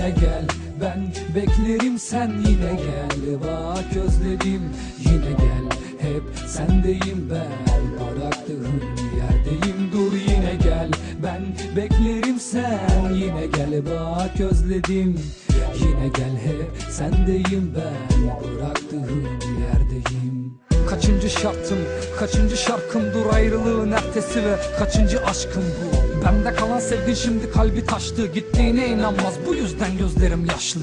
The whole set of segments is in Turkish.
Yine gel. Ben beklerim sen yine gel. Bak özledim yine gel. Hep sendeyim ben. Bıraktığım yerdeyim. Dur yine gel. Ben beklerim sen yine gel. Bak özledim yine gel. Hep sendeyim ben. Bıraktığım yerdeyim. Kaçıncı şartım, kaçıncı şarkım dur ayrılığın ertesi ve kaçıncı aşkım bu Bende kalan sevgin şimdi kalbi taştı. Gittiğine inanmaz. Bu yüzden gözlerim yaşlı.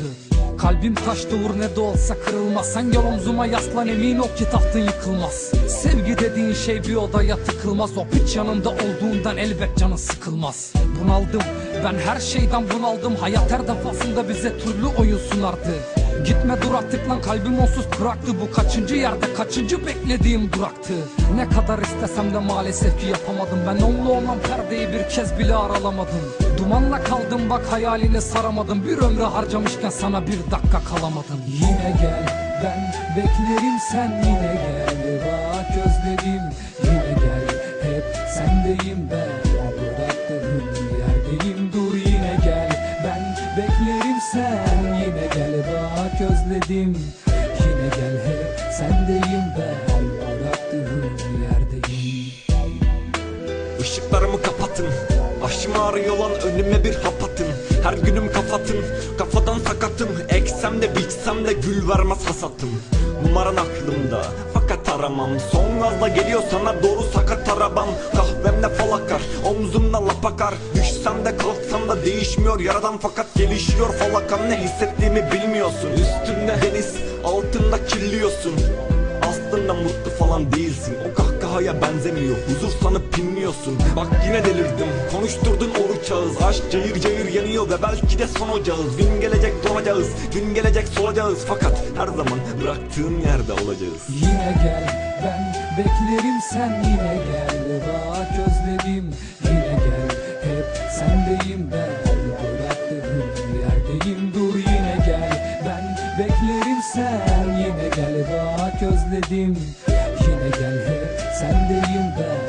Kalbim taştı vur ne de olsa kırılmaz. Sen gel omzuma yaslan emin ol ki tahtın yıkılmaz. Sevgi dediğin şey bir odaya tıkılmaz. O piç yanında olduğundan elbet canın sıkılmaz. Bunaldım. Ben her şeyden bunaldım. Hayat her defasında bize türlü oyun sunardı Gitme dur artık lan kalbim onsuz bıraktı. Bu kaçıncı yerde kaçıncı beklediğim duraktı? Ne kadar istesem de maalesef ki yapamadım. Ben onunla olan perdeyi bir kez bile aralamadım. Dumanla kaldım bak hayalini saramadım. Bir ömrü harcamışken sana bir dakika kalamadım. Yine gel ben beklerim sen yine gel Bak özledim yine gel Hep sendeyim ben. Bıraktığım yerdeyim. Işıklarımı kapatın. Başım ağrıyor lan önüme bir hap atın. Her günüm kafatın. Kafadan sakatım. Eksem de biçsem de gül vermez hasatım Numaran aklımda. Fakat aramam. Son gazla geliyor sana doğru sakat arabam. Kahvemde falakar Omzumda lapakar Düşsem de kalksam da değişmiyor. Yaradan Fakat gelişiyor. Falakam Ne hissettiğimi bilmiyorsun. Üstünde deniz altında kirliyorsun. Aslında mutlu falan değilsin. O kahkahaya benzemiyor. Huzur sanıp pinliyorsun Bak yine delirdim. Konuşturdun o uçağız Aşk cayır cayır yanıyor Ve belki de son ocağız. Gün gelecek donacağız Gün gelecek solacağız. Fakat her zaman bıraktığın yerde olacağız. Yine gel. Ben beklerim. Sen yine gel. Bak özledim sendeyim ben. Bıraktığım yerdeyim. Dur yine gel. Ben beklerim sen. Yine gel. Bak özledim yine gel. Hep sendeyim ben